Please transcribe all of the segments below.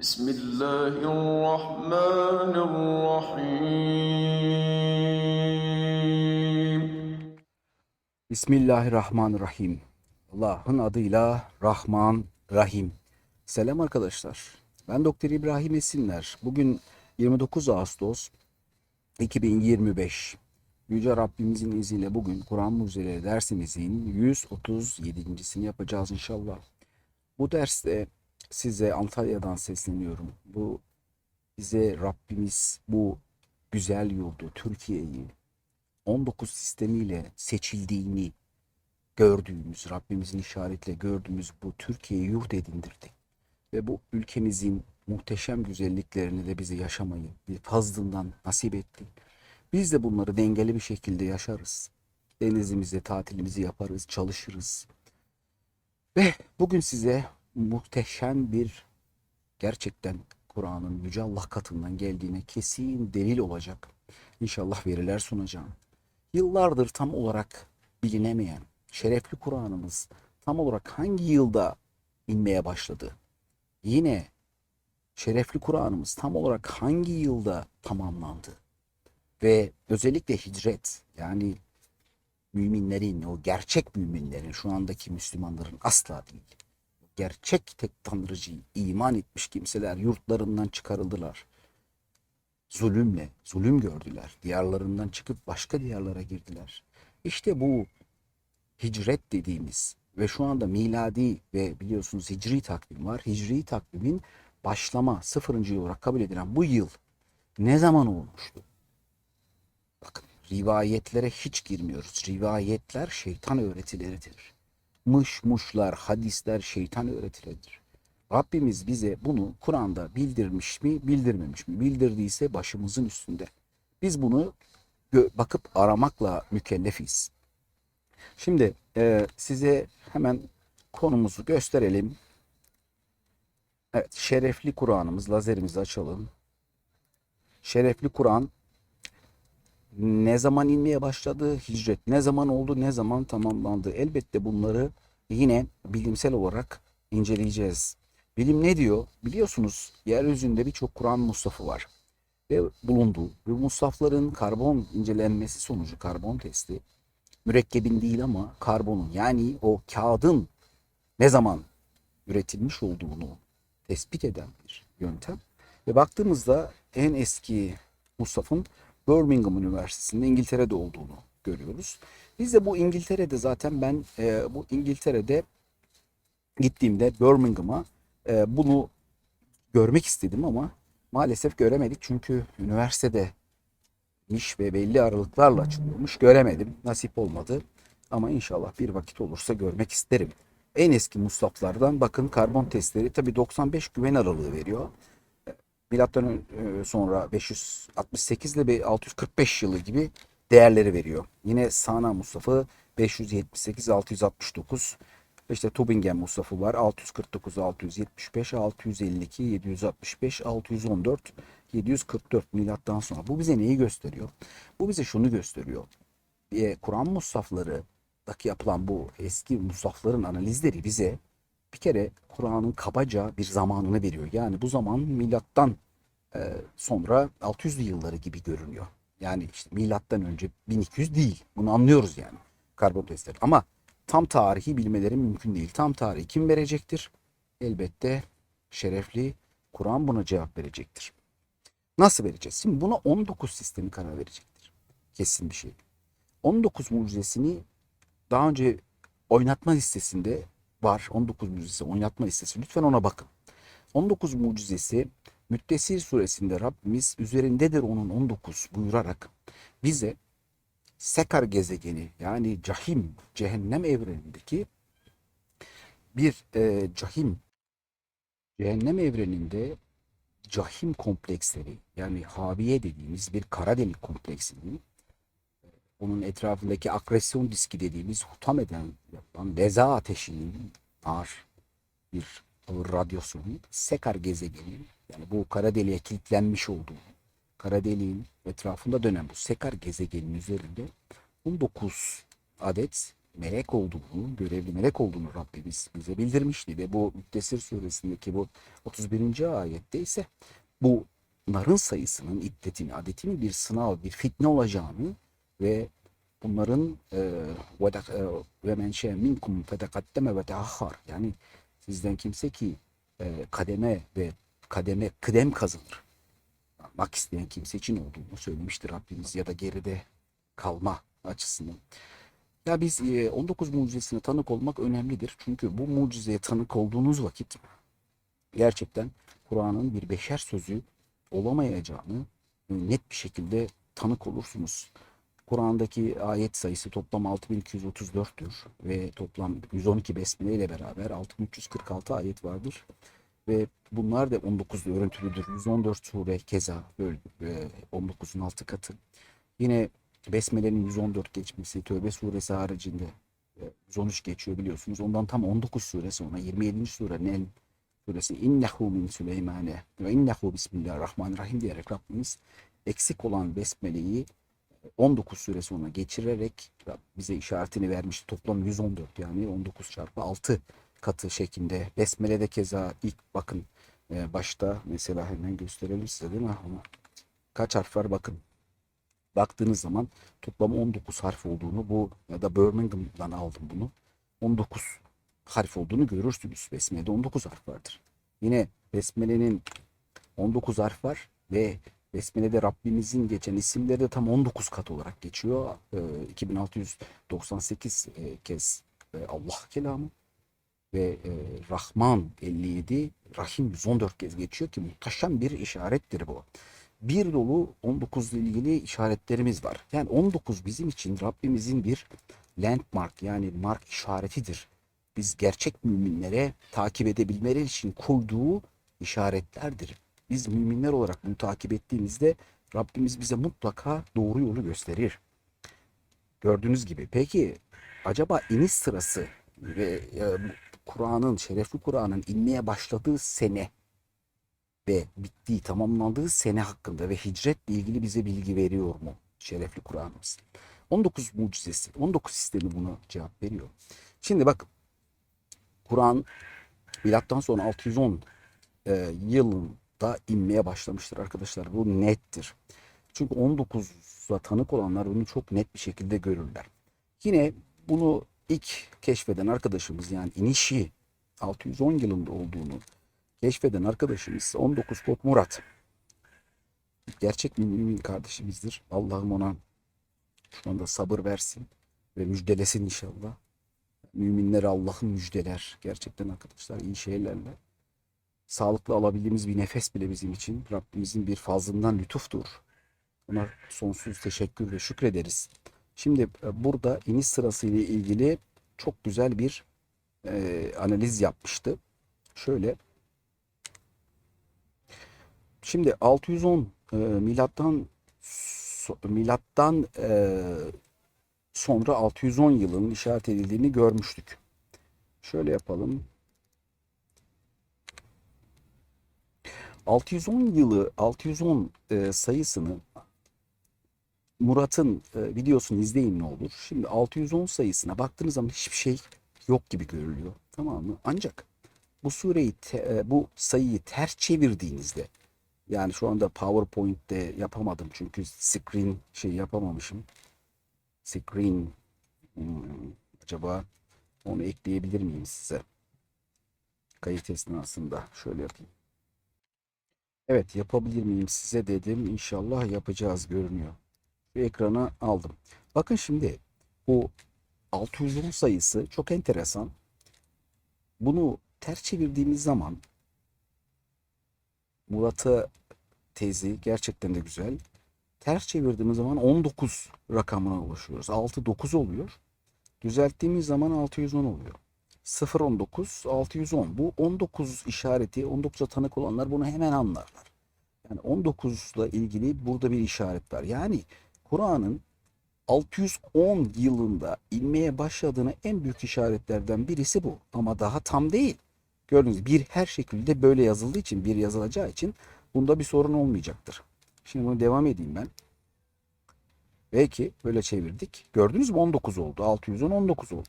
بسم الله الرحمن الرحيم Bismillahirrahmanirrahim. Allah'ın adıyla Rahman Rahim. Selam arkadaşlar. Ben Doktor İbrahim Esinler. Bugün 29 Ağustos 2025. Yüce Rabbimizin izniyle bugün Kur'an Mucizeleri dersimizin 137.sini yapacağız inşallah. Bu derste size Antalya'dan sesleniyorum. Bu bize Rabbimiz bu güzel yurdu Türkiye'yi 19 sistemiyle seçildiğini gördüğümüz, Rabbimizin işaretle gördüğümüz bu Türkiye'yi yurt edindirdi. Ve bu ülkemizin muhteşem güzelliklerini de bize yaşamayı bir fazlından nasip etti. Biz de bunları dengeli bir şekilde yaşarız. Denizimizde tatilimizi yaparız, çalışırız. Ve bugün size muhteşem bir gerçekten Kur'an'ın Yüce Allah katından geldiğine kesin delil olacak. İnşallah veriler sunacağım. Yıllardır tam olarak bilinemeyen şerefli Kur'an'ımız tam olarak hangi yılda inmeye başladı? Yine şerefli Kur'an'ımız tam olarak hangi yılda tamamlandı? Ve özellikle hicret yani müminlerin, o gerçek müminlerin, şu andaki Müslümanların asla değil. Gerçek tek tanrıcı iman etmiş kimseler yurtlarından çıkarıldılar zulümle, zulüm gördüler. Diyarlarından çıkıp başka diyarlara girdiler. İşte bu hicret dediğimiz ve şu anda miladi ve biliyorsunuz hicri takvim var. Hicri takvimin başlama sıfırıncı yıl olarak kabul edilen bu yıl ne zaman olmuştu? Bakın rivayetlere hiç girmiyoruz. Rivayetler şeytan öğretileridir. Mış muşlar, hadisler şeytan öğretileridir. Rabbimiz bize bunu Kur'an'da bildirmiş mi, bildirmemiş mi? Bildirdiyse başımızın üstünde. Biz bunu bakıp aramakla mükellefiz. Şimdi e, size hemen konumuzu gösterelim. Evet, şerefli Kur'an'ımız, lazerimizi açalım. Şerefli Kur'an ne zaman inmeye başladı? Hicret ne zaman oldu? Ne zaman tamamlandı? Elbette bunları yine bilimsel olarak inceleyeceğiz. Bilim ne diyor? Biliyorsunuz yeryüzünde birçok Kur'an mushafı var ve bulundu. Bu mushafların karbon incelenmesi sonucu karbon testi mürekkebin değil ama karbonun yani o kağıdın ne zaman üretilmiş olduğunu tespit eden bir yöntem. Ve baktığımızda en eski mushafın Birmingham Üniversitesi'nde İngiltere'de olduğunu görüyoruz. Biz de bu İngiltere'de zaten ben e, bu İngiltere'de gittiğimde Birmingham'a e, bunu görmek istedim ama maalesef göremedik çünkü üniversitede iş ve belli aralıklarla açılıyormuş. Göremedim. Nasip olmadı. Ama inşallah bir vakit olursa görmek isterim. En eski muslaflardan bakın karbon testleri tabi 95 güven aralığı veriyor. Milattan e, sonra 568 ile bir 645 yılı gibi değerleri veriyor. Yine Sana Mustafa 578 669 işte Tübingen Mustafa var 649 675 652 765 614 744 milattan sonra. Bu bize neyi gösteriyor? Bu bize şunu gösteriyor. E, Kur'an mushaflarıdaki yapılan bu eski mushafların analizleri bize bir kere Kur'an'ın kabaca bir zamanını veriyor. Yani bu zaman milattan e, sonra 600'lü yılları gibi görünüyor. Yani işte milattan önce 1200 değil. Bunu anlıyoruz yani karbon testleri. Ama tam tarihi bilmeleri mümkün değil. Tam tarihi kim verecektir? Elbette şerefli Kur'an buna cevap verecektir. Nasıl vereceğiz? Şimdi buna 19 sistemi karar verecektir. Kesin bir şey. 19 mucizesini daha önce oynatma listesinde var. 19 mucizesi oynatma listesi. Lütfen ona bakın. 19 mucizesi Müddessir suresinde Rabbimiz üzerindedir onun 19 buyurarak bize Sekar gezegeni yani cahim, cehennem evrenindeki bir e, cahim, cehennem evreninde cahim kompleksleri yani Haviye dediğimiz bir kara delik kompleksinin onun etrafındaki agresyon diski dediğimiz hutam eden yapılan leza ateşinin ağır bir ağır radyasyonu Sekar gezegeni yani bu kara deliğe kilitlenmiş olduğu kara deliğin etrafında dönen bu Sekar gezegenin üzerinde 19 adet melek olduğunu, görevli melek olduğunu Rabbimiz bize bildirmişti ve bu Müddessir suresindeki bu 31. ayette ise bunların sayısının iddetini, adetinin bir sınav, bir fitne olacağını ve bunların e, ve men şe minkum fetekaddeme ve teahhar yani sizden kimse ki e, kademe ve kademe kıdem kazanır. Mak isteyen kimse için olduğunu söylemiştir Rabbimiz ya da geride kalma açısından. Ya biz e, 19 mucizesine tanık olmak önemlidir. Çünkü bu mucizeye tanık olduğunuz vakit gerçekten Kur'an'ın bir beşer sözü olamayacağını e, net bir şekilde tanık olursunuz. Kur'an'daki ayet sayısı toplam 6234'tür ve toplam 112 besmele ile beraber 6346 ayet vardır. Ve bunlar da 19'da örüntülüdür. 114 sure keza böyle e, 19'un altı katı. Yine Besmele'nin 114 geçmesi, Tövbe suresi haricinde e, 113 geçiyor biliyorsunuz. Ondan tam 19 sure sonra 27. sure Nel suresi innehu min Süleymane ve innehu bismillahirrahmanirrahim diyerek Rabbimiz eksik olan Besmele'yi 19 süre sonra geçirerek bize işaretini vermiş. Toplam 114 yani 19 çarpı 6 katı şeklinde. Besmele'de keza ilk bakın e, başta mesela hemen gösterelim size değil mi? Ama kaç harf var bakın. Baktığınız zaman toplam 19 harf olduğunu bu ya da Birmingham'dan aldım bunu. 19 harf olduğunu görürsünüz. Besmele'de 19 harf vardır. Yine Besmele'nin 19 harf var ve Besmele'de Rabbimizin geçen isimleri de tam 19 kat olarak geçiyor. Ee, 2698 e, kez e, Allah kelamı ve e, Rahman 57, Rahim 114 kez geçiyor ki muhteşem bir işarettir bu. Bir dolu 19 ile ilgili işaretlerimiz var. Yani 19 bizim için Rabbimizin bir landmark yani mark işaretidir. Biz gerçek müminlere takip edebilmeleri için koyduğu işaretlerdir. Biz müminler olarak bunu takip ettiğimizde Rabbimiz bize mutlaka doğru yolu gösterir. Gördüğünüz gibi. Peki acaba iniş sırası ve e, Kur'an'ın, şerefli Kur'an'ın inmeye başladığı sene ve bittiği, tamamlandığı sene hakkında ve hicretle ilgili bize bilgi veriyor mu şerefli Kur'an'ımız? 19 mucizesi, 19 sistemi buna cevap veriyor. Şimdi bak Kur'an milattan sonra 610 e, yılında inmeye başlamıştır arkadaşlar. Bu nettir. Çünkü 19'a tanık olanlar bunu çok net bir şekilde görürler. Yine bunu ilk keşfeden arkadaşımız yani inişi 610 yılında olduğunu keşfeden arkadaşımız 19 Kod Murat. Gerçek mümin kardeşimizdir. Allah'ım ona şu anda sabır versin ve müjdelesin inşallah. Müminlere Allah'ın müjdeler. Gerçekten arkadaşlar iyi şeylerle. Sağlıklı alabildiğimiz bir nefes bile bizim için Rabbimizin bir fazlından lütuftur. Ona sonsuz teşekkür ve şükrederiz. Şimdi e, burada iniş sırası ile ilgili çok güzel bir e, analiz yapmıştı. Şöyle Şimdi 610 e, milattan so- milattan e, sonra 610 yılının işaret edildiğini görmüştük. Şöyle yapalım. 610 yılı 610 e, sayısını Murat'ın e, videosunu izleyin ne olur. Şimdi 610 sayısına baktığınız zaman hiçbir şey yok gibi görülüyor. Tamam mı? Ancak bu sureyi te- e, bu sayıyı ters çevirdiğinizde yani şu anda PowerPoint'te yapamadım çünkü screen şey yapamamışım. Screen hmm, acaba onu ekleyebilir miyim size? Kayıt esnasında şöyle yapayım. Evet yapabilir miyim size dedim. İnşallah yapacağız görünüyor. Bir ekrana aldım. Bakın şimdi bu 610 sayısı çok enteresan. Bunu ters çevirdiğimiz zaman Murat'a tezi gerçekten de güzel. Ters çevirdiğimiz zaman 19 rakamına ulaşıyoruz. 6 9 oluyor. Düzelttiğimiz zaman 610 oluyor. 0 19 610. Bu 19 işareti 19'a tanık olanlar bunu hemen anlarlar. Yani 19 ile ilgili burada bir işaret var. Yani Kur'an'ın 610 yılında inmeye başladığına en büyük işaretlerden birisi bu. Ama daha tam değil. Gördüğünüz gibi bir her şekilde böyle yazıldığı için, bir yazılacağı için bunda bir sorun olmayacaktır. Şimdi bunu devam edeyim ben. Belki böyle çevirdik. Gördünüz mü 19 oldu. 610 19 oldu.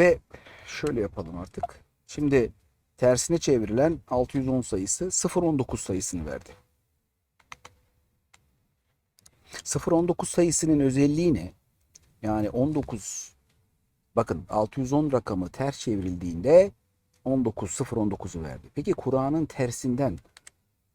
Ve şöyle yapalım artık. Şimdi tersine çevrilen 610 sayısı 019 sayısını verdi. 019 sayısının özelliği ne? Yani 19 bakın 610 rakamı ters çevrildiğinde 19 019'u verdi. Peki Kur'an'ın tersinden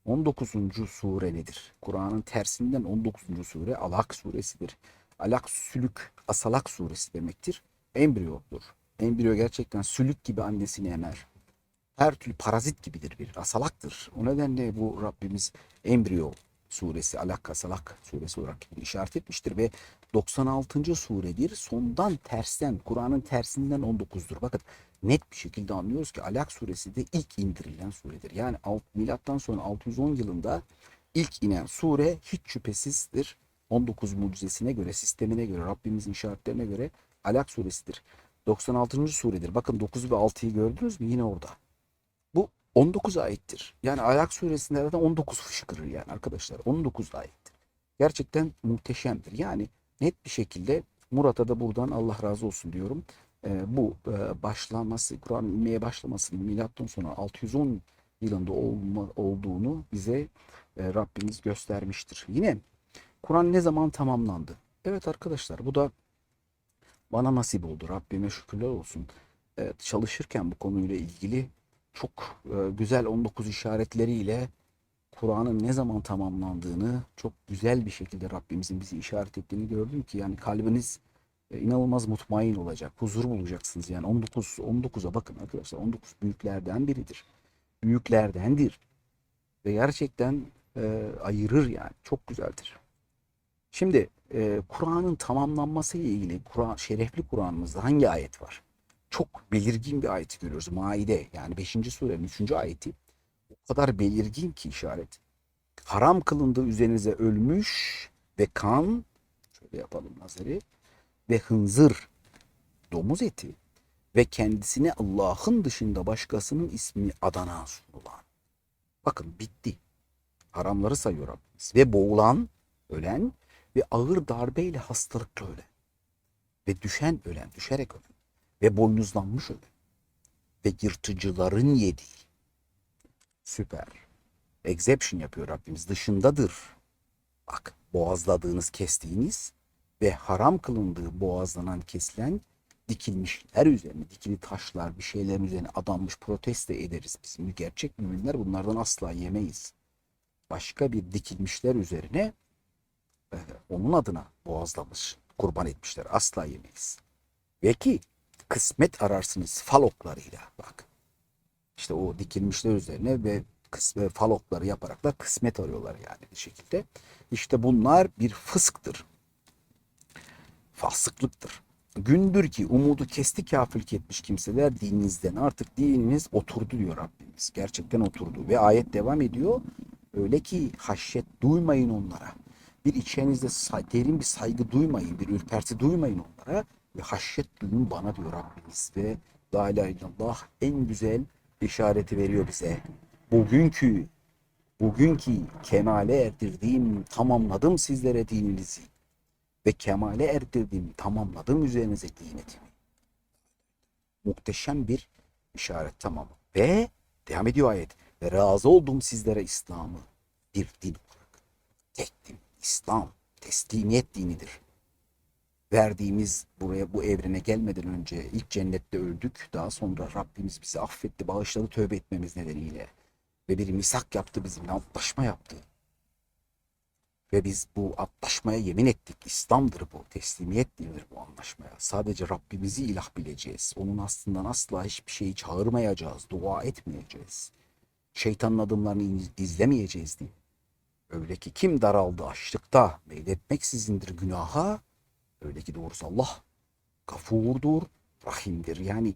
19. sure nedir? Kur'an'ın tersinden 19. sure Alak suresidir. Alak sülük, asalak suresi demektir. Embriyodur. Embriyo gerçekten sülük gibi annesini emer. Her türlü parazit gibidir bir asalaktır. O nedenle bu Rabbimiz embriyo suresi, alak asalak suresi olarak işaret etmiştir ve 96. suredir. Sondan tersten, Kur'an'ın tersinden 19'dur. Bakın net bir şekilde anlıyoruz ki Alak suresi de ilk indirilen suredir. Yani alt, milattan sonra 610 yılında ilk inen sure hiç şüphesizdir. 19 mucizesine göre, sistemine göre, Rabbimizin işaretlerine göre Alak suresidir. 96. suredir. Bakın 9 ve 6'yı gördünüz mü? Yine orada. Bu 19 ayettir. Yani Alak suresinde zaten 19 fışkırır yani arkadaşlar. 19 ayettir. Gerçekten muhteşemdir. Yani net bir şekilde Murat'a da buradan Allah razı olsun diyorum. Ee, bu e, başlaması, Kur'an inmeye başlamasının milattan sonra 610 yılında olma, olduğunu bize e, Rabbimiz göstermiştir. Yine Kur'an ne zaman tamamlandı? Evet arkadaşlar bu da bana nasip oldu. Rabbime şükürler olsun. Evet, çalışırken bu konuyla ilgili çok e, güzel 19 işaretleriyle Kur'an'ın ne zaman tamamlandığını çok güzel bir şekilde Rabbimizin bizi işaret ettiğini gördüm ki yani kalbiniz e, inanılmaz mutmain olacak. Huzur bulacaksınız yani 19 19'a bakın arkadaşlar 19 büyüklerden biridir. Büyüklerdendir. Ve gerçekten e, ayırır yani. Çok güzeldir. Şimdi e, Kur'an'ın tamamlanması ile ilgili Kur'an şerefli Kur'an'ımızda hangi ayet var? Çok belirgin bir ayeti görüyoruz. Maide yani 5. surenin 3. ayeti. O kadar belirgin ki işaret. Haram kılındığı üzerinize ölmüş ve kan şöyle yapalım nazarı ve hınzır domuz eti ve kendisine Allah'ın dışında başkasının ismini adana sunulan. Bakın bitti. Haramları sayıyor Rabbimiz. Ve boğulan, ölen ve ağır darbeyle hastalıkla ölen. Ve düşen ölen, düşerek ölen. Ve boynuzlanmış ölen. Ve yırtıcıların yediği. Süper. Exception yapıyor Rabbimiz. Dışındadır. Bak boğazladığınız, kestiğiniz ve haram kılındığı boğazlanan kesilen dikilmişler üzerine, dikili taşlar bir şeylerin üzerine adanmış protesto ederiz biz. Gerçek müminler bunlardan asla yemeyiz. Başka bir dikilmişler üzerine e, onun adına boğazlamış, kurban etmişler. Asla yemeyiz. Ve ki kısmet ararsınız faloklarıyla. Bak işte o dikilmişler üzerine ve kısme falokları yaparak da kısmet arıyorlar yani bir şekilde. İşte bunlar bir fısktır fasıklıktır. Gündür ki umudu kesti kafirlik etmiş kimseler dininizden artık dininiz oturdu diyor Rabbimiz. Gerçekten oturdu ve ayet devam ediyor. Öyle ki haşyet duymayın onlara. Bir içerinizde derin bir saygı duymayın, bir ürperti duymayın onlara ve haşyet duyun bana diyor Rabbimiz ve La ilahe illallah en güzel işareti veriyor bize. Bugünkü bugünkü kemale erdirdiğim tamamladım sizlere dininizi ve kemale erdirdim, tamamladım üzerinize nimetimi. Muhteşem bir işaret tamam. Ve devam ediyor ayet. Ve razı oldum sizlere İslam'ı bir din olarak. Tek din, İslam, teslimiyet dinidir. Verdiğimiz buraya bu evrene gelmeden önce ilk cennette öldük. Daha sonra Rabbimiz bizi affetti, bağışladı tövbe etmemiz nedeniyle. Ve bir misak yaptı bizimle, antlaşma yaptı. Ve biz bu antlaşmaya yemin ettik. İslam'dır bu. Teslimiyet dinidir bu anlaşmaya. Sadece Rabbimizi ilah bileceğiz. Onun aslından asla hiçbir şeyi çağırmayacağız. Dua etmeyeceğiz. Şeytanın adımlarını izlemeyeceğiz diye. Öyle ki kim daraldı açlıkta meyletmeksizindir günaha. Öyle ki doğrusu Allah gafurdur, rahimdir. Yani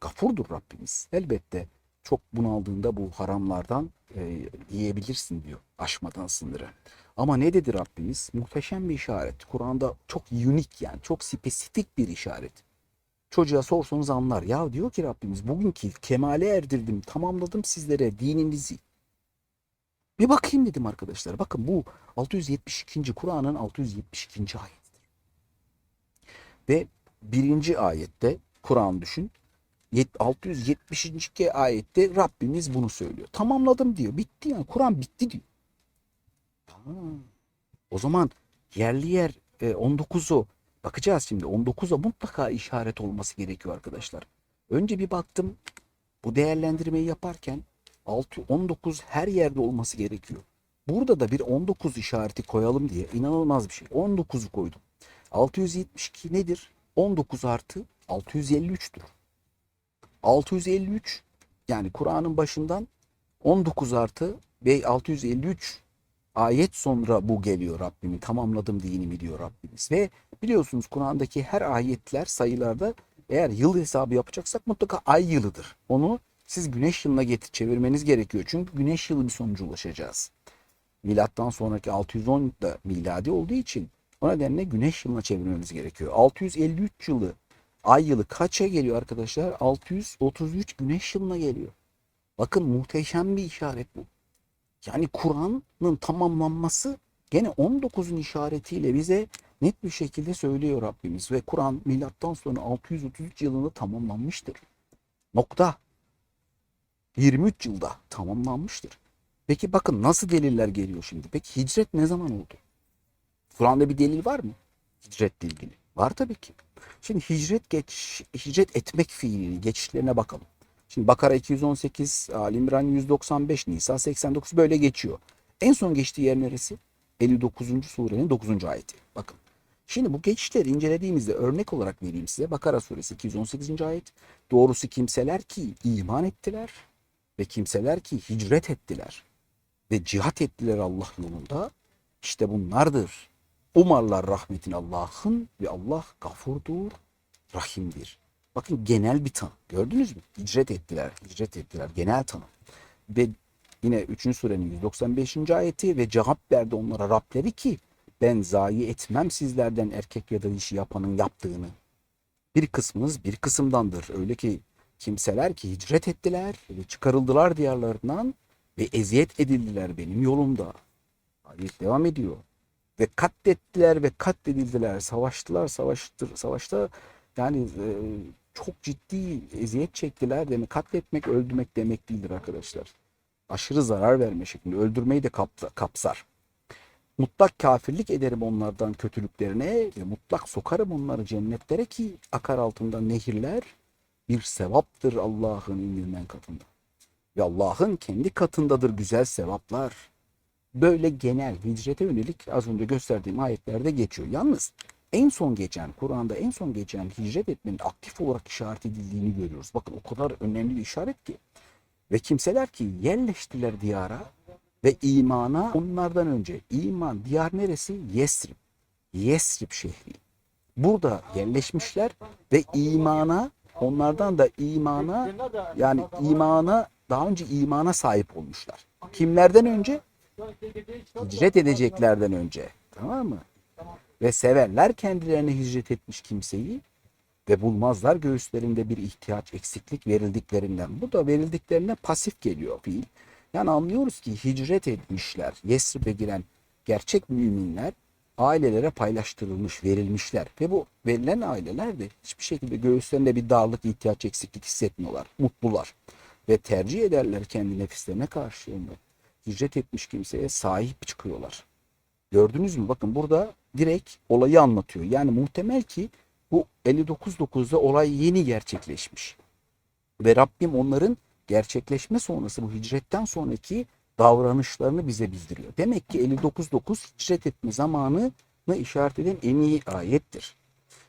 gafurdur Rabbimiz. Elbette çok bunaldığında bu haramlardan e, yiyebilirsin diyor. Aşmadan sınırı. Ama ne dedi Rabbimiz? Muhteşem bir işaret. Kur'an'da çok unik yani çok spesifik bir işaret. Çocuğa sorsanız anlar. Ya diyor ki Rabbimiz bugünkü kemale erdirdim, tamamladım sizlere dininizi. Bir bakayım dedim arkadaşlar. Bakın bu 672. Kur'an'ın 672. ayetidir. Ve birinci ayette Kur'an düşün. yet- 672. ayette Rabbimiz bunu söylüyor. Tamamladım diyor. Bitti yani. Kur'an bitti diyor. Tamam. O zaman yerli yer e, 19'u bakacağız şimdi. 19'a mutlaka işaret olması gerekiyor arkadaşlar. Önce bir baktım. Bu değerlendirmeyi yaparken 6, 19 her yerde olması gerekiyor. Burada da bir 19 işareti koyalım diye inanılmaz bir şey. 19'u koydum. 672 nedir? 19 artı 653'tür. 653 yani Kur'an'ın başından 19 artı ve 653 ayet sonra bu geliyor Rabbimin tamamladım dinimi diyor Rabbimiz. Ve biliyorsunuz Kur'an'daki her ayetler sayılarda eğer yıl hesabı yapacaksak mutlaka ay yılıdır. Onu siz güneş yılına getir çevirmeniz gerekiyor. Çünkü güneş yılı bir sonuca ulaşacağız. Milattan sonraki 610 da miladi olduğu için o nedenle güneş yılına çevirmemiz gerekiyor. 653 yılı ay yılı kaça geliyor arkadaşlar? 633 güneş yılına geliyor. Bakın muhteşem bir işaret bu. Yani Kur'an'ın tamamlanması gene 19'un işaretiyle bize net bir şekilde söylüyor Rabbimiz. Ve Kur'an milattan sonra 633 yılında tamamlanmıştır. Nokta. 23 yılda tamamlanmıştır. Peki bakın nasıl deliller geliyor şimdi? Peki hicret ne zaman oldu? Kur'an'da bir delil var mı? Hicretle ilgili. Var tabii ki. Şimdi hicret geç, hicret etmek fiilini geçişlerine bakalım. Şimdi Bakara 218, Ali İmran 195, Nisa 89 böyle geçiyor. En son geçtiği yer neresi? 59. surenin 9. ayeti. Bakın. Şimdi bu geçişleri incelediğimizde örnek olarak vereyim size. Bakara suresi 218. ayet. Doğrusu kimseler ki iman ettiler ve kimseler ki hicret ettiler ve cihat ettiler Allah yolunda. İşte bunlardır. Umarlar rahmetin Allah'ın ve Allah gafurdur, rahimdir. Bakın genel bir tanım. Gördünüz mü? Hicret ettiler, hicret ettiler. Genel tanım. Ve yine 3. surenin 195. ayeti ve cevap verdi onlara Rableri ki ben zayi etmem sizlerden erkek ya da dişi yapanın yaptığını. Bir kısmınız bir kısımdandır. Öyle ki kimseler ki hicret ettiler ve çıkarıldılar diyarlarından ve eziyet edildiler benim yolumda. Ayet devam ediyor. Ve katlettiler ve katledildiler. Savaştılar, savaştır, savaşta yani e, çok ciddi eziyet çektiler demek. Katletmek, öldürmek demek değildir arkadaşlar. Aşırı zarar verme şeklinde. Öldürmeyi de kapsa- kapsar. Mutlak kafirlik ederim onlardan kötülüklerine ve mutlak sokarım onları cennetlere ki akar altından nehirler bir sevaptır Allah'ın indirilen katında. Ve Allah'ın kendi katındadır güzel sevaplar. Böyle genel hicrete yönelik az önce gösterdiğim ayetlerde geçiyor. Yalnız en son geçen, Kur'an'da en son geçen hicret etmenin aktif olarak işaret edildiğini görüyoruz. Bakın o kadar önemli bir işaret ki. Ve kimseler ki yerleştiler diyara ve imana onlardan önce iman diyar neresi? Yesrib. Yesrib şehri. Burada yerleşmişler ve imana onlardan da imana yani imana daha önce imana sahip olmuşlar. Kimlerden önce? Hicret edeceklerden önce. Tamam mı? Ve severler kendilerine hicret etmiş kimseyi ve bulmazlar göğüslerinde bir ihtiyaç, eksiklik verildiklerinden. Bu da verildiklerine pasif geliyor fiil. Yani anlıyoruz ki hicret etmişler. Yesrib'e giren gerçek müminler ailelere paylaştırılmış, verilmişler. Ve bu verilen aileler de hiçbir şekilde göğüslerinde bir darlık, ihtiyaç, eksiklik hissetmiyorlar. Mutlular. Ve tercih ederler kendi nefislerine karşı. Yani hicret etmiş kimseye sahip çıkıyorlar. Gördünüz mü? Bakın burada direkt olayı anlatıyor. Yani muhtemel ki bu 59.9'da olay yeni gerçekleşmiş. Ve Rabbim onların gerçekleşme sonrası bu hicretten sonraki davranışlarını bize bildiriyor. Demek ki 59.9 hicret etme zamanını işaret eden en iyi ayettir.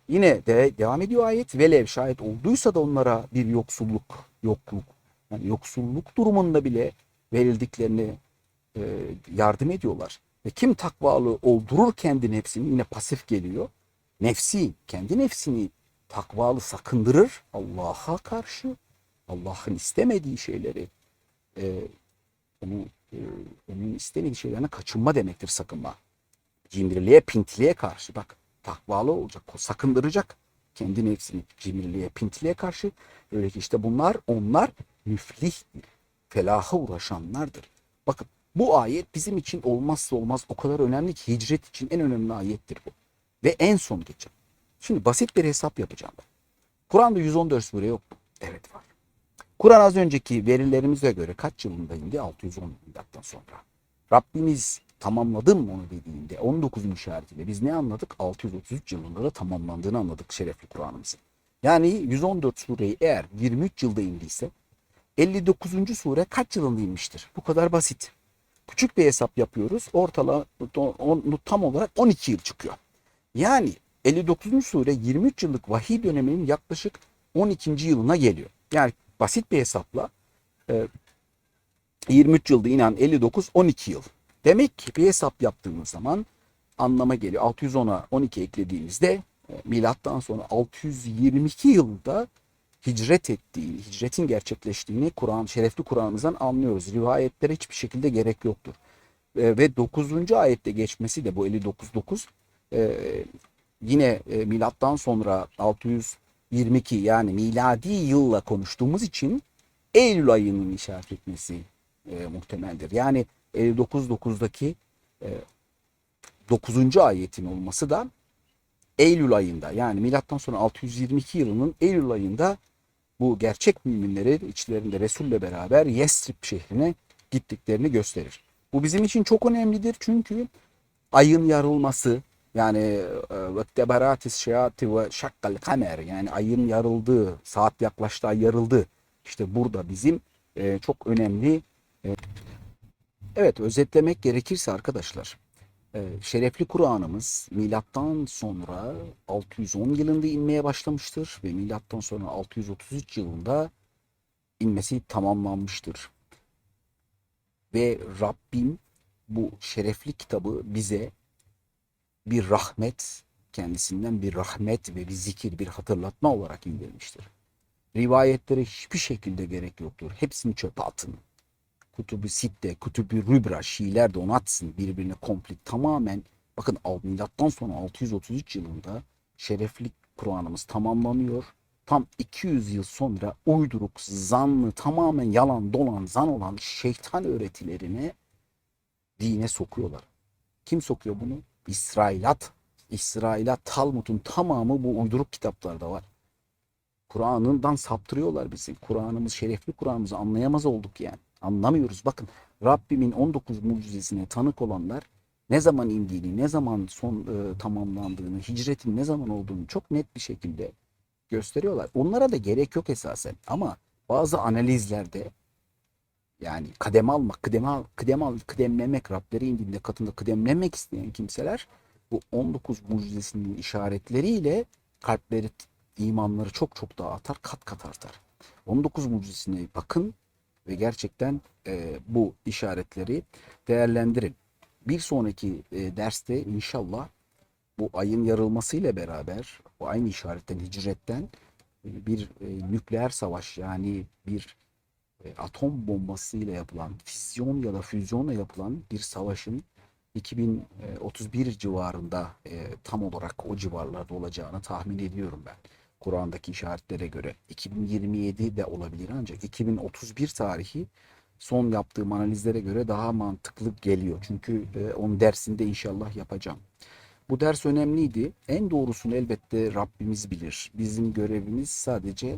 Yine de devam ediyor ayet. Velev şayet olduysa da onlara bir yoksulluk, yokluk, yani yoksulluk durumunda bile verildiklerini e, yardım ediyorlar. Ve kim takvalı oldurur kendi nefsini yine pasif geliyor. Nefsi, kendi nefsini takvalı sakındırır Allah'a karşı. Allah'ın istemediği şeyleri e, onun, e, onun istemediği şeylerine kaçınma demektir sakınma. Cimriliğe, pintiliğe karşı bak takvalı olacak, sakındıracak kendi nefsini cimriliğe, pintiliğe karşı. Öyle ki işte bunlar onlar müflihtir. Felaha uğraşanlardır. Bakın Bu ayet bizim için olmazsa olmaz o kadar önemli ki hicret için en önemli ayettir bu. Ve en son geçen. Şimdi basit bir hesap yapacağım. Kur'an'da 114 sure yok mu? Evet var. Kur'an az önceki verilerimize göre kaç yılında indi? 610 milattan sonra. Rabbimiz tamamladım mı onu dediğinde 19'un işaretiyle biz ne anladık? 633 yılında da tamamlandığını anladık şerefli Kur'an'ımızın. Yani 114 sureyi eğer 23 yılda indiyse 59. sure kaç yılında inmiştir? Bu kadar basit. Küçük bir hesap yapıyoruz. Ortala on- tam olarak 12 yıl çıkıyor. Yani 59. sure 23 yıllık vahiy döneminin yaklaşık 12. yılına geliyor. Yani basit bir hesapla e, 23 yılda inen 59 12 yıl. Demek ki bir hesap yaptığımız zaman anlama geliyor. 610'a 12 eklediğimizde e, milattan sonra 622 yılında hicret ettiği, hicretin gerçekleştiğini Kur'an, şerefli Kur'an'ımızdan anlıyoruz. Rivayetlere hiçbir şekilde gerek yoktur. E, ve 9. ayette geçmesi de bu 59.9 e, yine e, milattan sonra 622 yani miladi yılla konuştuğumuz için Eylül ayının işaret etmesi e, muhtemeldir. Yani 59.9'daki e, 9. ayetin olması da Eylül ayında yani milattan sonra 622 yılının Eylül ayında bu gerçek müminleri içlerinde Resul'le beraber Yesrib şehrine gittiklerini gösterir. Bu bizim için çok önemlidir çünkü ayın yarılması yani vetteberatis şeati ve şakkal kamer yani ayın yarıldığı saat yaklaştı ay yarıldı. İşte burada bizim e, çok önemli e, evet özetlemek gerekirse arkadaşlar e, şerefli Kur'an'ımız milattan sonra 610 yılında inmeye başlamıştır ve milattan sonra 633 yılında inmesi tamamlanmıştır. Ve Rabbim bu şerefli kitabı bize bir rahmet, kendisinden bir rahmet ve bir zikir, bir hatırlatma olarak indirmiştir. Rivayetlere hiçbir şekilde gerek yoktur. Hepsini çöpe atın. Kutubu Sitte, Kutubu Rübra, Şiiler de onu atsın birbirine komplet. Tamamen bakın milattan sonra 633 yılında şerefli Kur'an'ımız tamamlanıyor. Tam 200 yıl sonra uyduruk, zanlı, tamamen yalan, dolan, zan olan şeytan öğretilerini dine sokuyorlar. Kim sokuyor bunu? İsrailat. İsrailat, Talmud'un tamamı bu uyduruk kitaplarda var. Kur'an'ından saptırıyorlar bizi. Kur'an'ımız, şerefli Kur'an'ımızı anlayamaz olduk yani. Anlamıyoruz. Bakın Rabbimin 19 mucizesine tanık olanlar ne zaman indiğini, ne zaman son e, tamamlandığını, hicretin ne zaman olduğunu çok net bir şekilde gösteriyorlar. Onlara da gerek yok esasen. Ama bazı analizlerde yani kademe almak, kıdem, al, kıdem, al, kıdemlemek, Rableri indiğinde katında kıdemlemek isteyen kimseler bu 19 mucizesinin işaretleriyle kalpleri, imanları çok çok daha artar, kat kat artar. 19 mucizesine bakın ve gerçekten e, bu işaretleri değerlendirin. Bir sonraki e, derste inşallah bu ayın yarılmasıyla beraber bu aynı işaretten, hicretten e, bir e, nükleer savaş yani bir e, atom bombasıyla yapılan, fisyon ya da füzyonla yapılan bir savaşın 2031 civarında e, tam olarak o civarlarda olacağını tahmin ediyorum ben. Kur'an'daki işaretlere göre 2027 de olabilir ancak 2031 tarihi son yaptığım analizlere göre daha mantıklı geliyor. Çünkü e, onun dersinde inşallah yapacağım. Bu ders önemliydi. En doğrusunu elbette Rabbimiz bilir. Bizim görevimiz sadece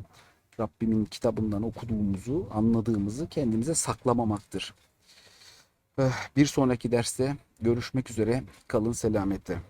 Rabbimin kitabından okuduğumuzu, anladığımızı kendimize saklamamaktır. Eh, Bir sonraki derste görüşmek üzere. Kalın selamette.